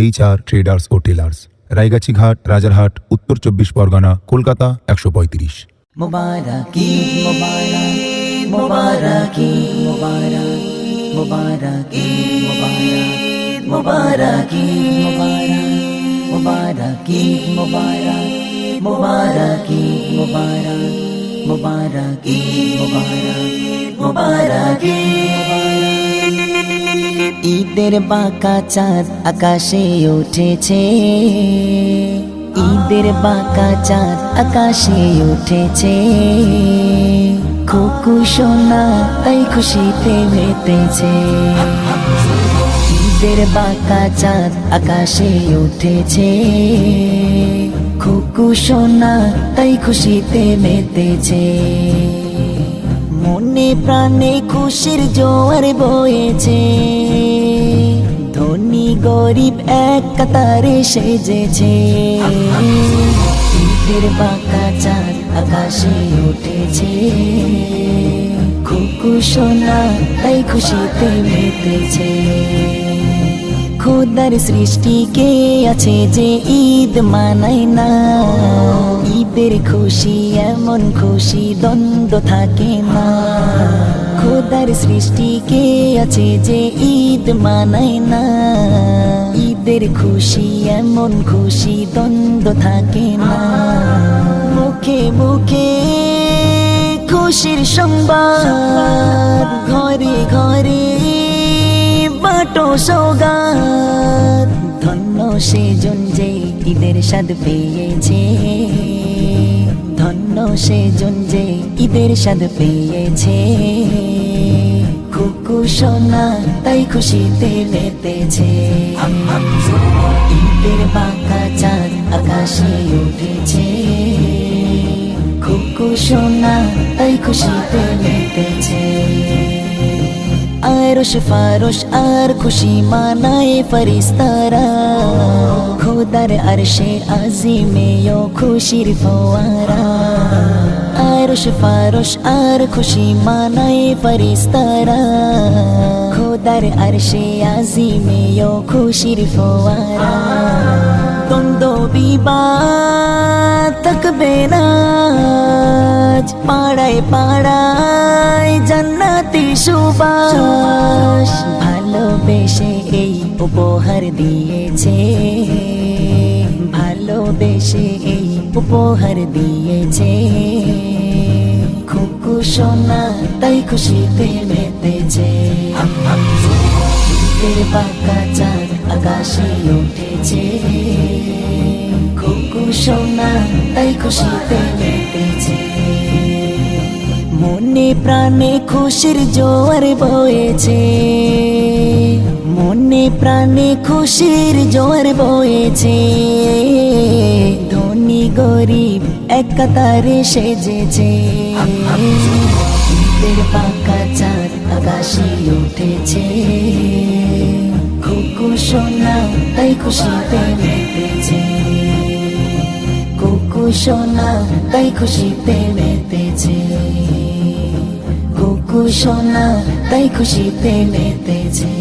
H R traders ও tailors Raigachhi Ghat Rajarhat উত্তর চব্বিশ পরগনা কলকাতা একশো পঁয়ত্রিশ মোবারকি মোবারকি মোবারকি মোবারকি মোবারকি মোবারকি মোবারকি মোবারকি মোবারকি মোবারকি মোবারকি মোবারকি ঈদের বাঁকা চাঁদ আকাশে উঠেছে। ঈদের বাঁকা চাঁদ আকাশে উঠেছে। খুকু সোনা তাই খুশিতে মেতেছে। ঈদের বাঁকা চাঁদ আকাশে উঠেছে। খুকু সোনা তাই খুশিতে মেতেছে। মনে প্রাণে খুশির জোয়ার বয়েছে। গরিব এক কাতারে সেজেছে। ঈদের বাঁকা চাঁদ আকাশে উঠেছে। খুকু সোনা তাই খুশিতে মেতেছে। খোদার সৃষ্টি কে আছে যে ঈদ মানায় না। ঈদের খুশি এমন খুশি দ্বন্দ্ব থাকে না। সৃষ্টি কে আছে যে ঈদ মানায় না? ঈদের খুশি এমন খুশি দ্বন্দ্ব থাকে না। মুখে মুখে খুশির সংবাদ, ঘরে ঘরে বাটো সৌগাত। ধন্য সেজন যে ঈদের স্বাদ পেয়েছে। ধন্য সেজন যে ঈদের স্বাদ পেয়েছে। খুকু সোনা তাই খুশিতে মেতেছে। ঈদের বাঁকা চাঁদ আকাশে উঠেছে। খুকু সোনা তাই খুশিতে মেতেছে। আরশ ফারশ আর খুশি মানায় ফরিস্তারা। খোদার আরশে আজিমেও খুশির ফোয়ারা। আরশ ফারশ আর খুশি মানায় ফরিস্তারা। খোদার আরশে আজিমেও খুশির ফোয়ারা। দ্বন্দ্ব, বিবাদ থাকবে না। পাড়ায় পাড়ায় জান্নাতি সুবাস। ভালোবেসে এই উপহার দিয়েছে। ভালোবেসে এই উপহার দিয়েছে। খুকু সোনা তাই খুশিতে মেতেছে। বাঁকা চাঁদ আকাশে উঠেছে। খুকু সোনা তাই খুশিতে মেতেছে। মনে প্রাণে খুশির জোয়ার বয়েছে। প্রাণে খুশির জোয়ার বয়েছে। ধনী গরিব এক কাতারে সেজেছে। ঈদের পাকা চাঁদ আকাশে উঠেছে। খুকু সোনা তাই খুশিতে মেতেছে। কুকু সোনা তাই খুশিতে মেতেছে। কুকু সোনা তাই খুশিতে মেতেছে।